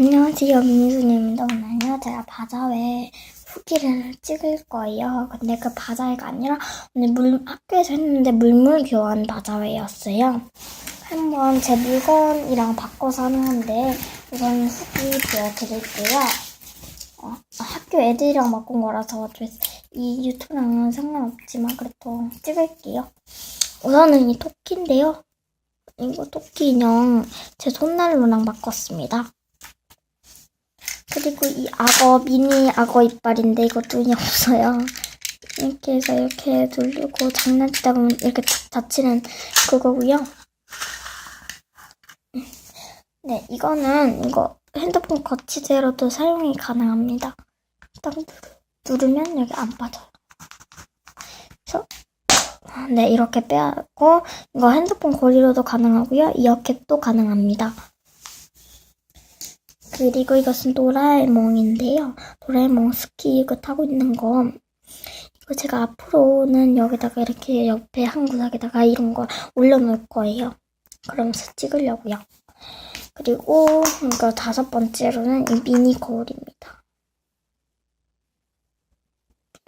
안녕하세요, 미니순입니다. 오늘요, 제가 바자회 후기를 찍을 거예요. 근데 그 바자회가 아니라 오늘 물, 학교에서 했는데 물물 교환 바자회였어요. 한번 제 물건이랑 바꿔서 하는 건데, 우선 후기 보여드릴게요. 어, 학교 애들이랑 바꾼 거라서 이 유튜브랑은 상관없지만 그래도 찍을게요. 우선은 이 토끼인데요. 이거 토끼 인형 제 손난로랑 바꿨습니다. 그리고 이 악어 미니 악어 이빨인데 이거 눈이 없어요. 이렇게 해서 이렇게 누르고 장난치다 보면 이렇게 탁 다치는 그거고요. 네, 이거는 이거 핸드폰 거치대로도 사용이 가능합니다. 딱 누르, 누르면 여기 안 빠져요. 그래서 네, 이렇게 빼고 이거 핸드폰 거리로도 가능하고요. 이어캡도 가능합니다. 그리고 이것은 도라에몽인데요. 도라에몽 스키 이거 타고 있는 거. 이거 제가 앞으로는 여기다가 이렇게 옆에 한 구석에다가 이런 거 올려놓을 거예요. 그러면서 찍으려고요. 그리고 이거 다섯 번째로는 이 미니 거울입니다.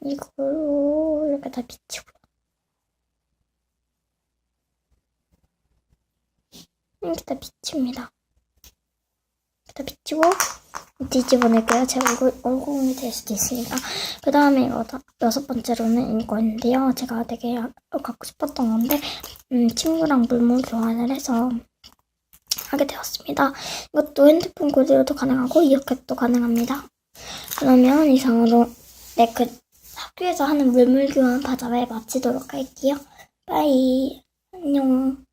미니 거울로 이렇게 다 비치고. 이렇게 다 비칩니다. 다 비치고 뒤집어낼게요. 제 얼굴, 얼굴이 될 수도 있으니까. 그 다음에 이거 다, 여섯 번째로는 이거인데요. 제가 되게 갖고 싶었던 건데, 음, 친구랑 물물 교환을 해서 하게 되었습니다. 이것도 핸드폰 그대로도 가능하고, 이어캡도 가능합니다. 그러면 이상으로, 네, 그 학교에서 하는 물물 교환 바자회 마치도록 할게요. 빠이. 안녕.